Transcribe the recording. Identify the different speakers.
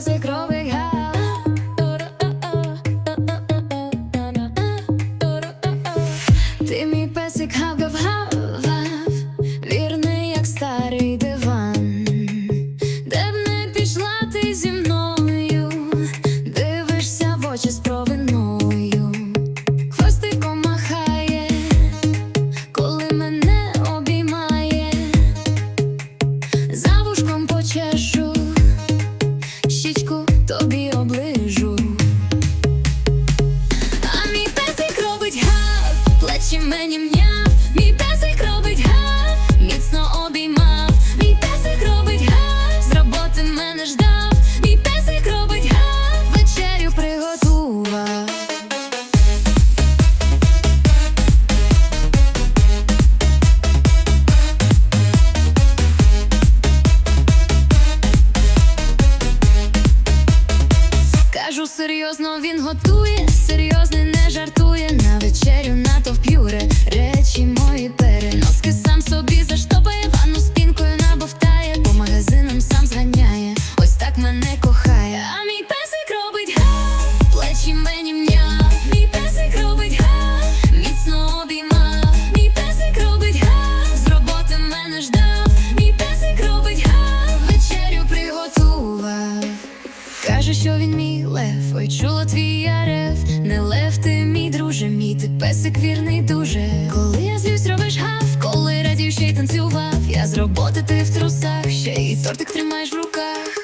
Speaker 1: ризик плечі мені м'яв, мій песик робить гав, міцно обіймав, мій песик робить гав, з роботи мене ждав, мій песик робить гав, вечерю приготував. Кажу серйозно, він готує серйозний Вечерю натовп'ю що він мій лев, ой, чула твій я рев, не лев ти мій друже, мій ти песик вірний дуже. Коли я злюсь, робиш гав, коли радів ще й танцював, я з роботи ти в трусах, ще й тортик тримаєш в руках.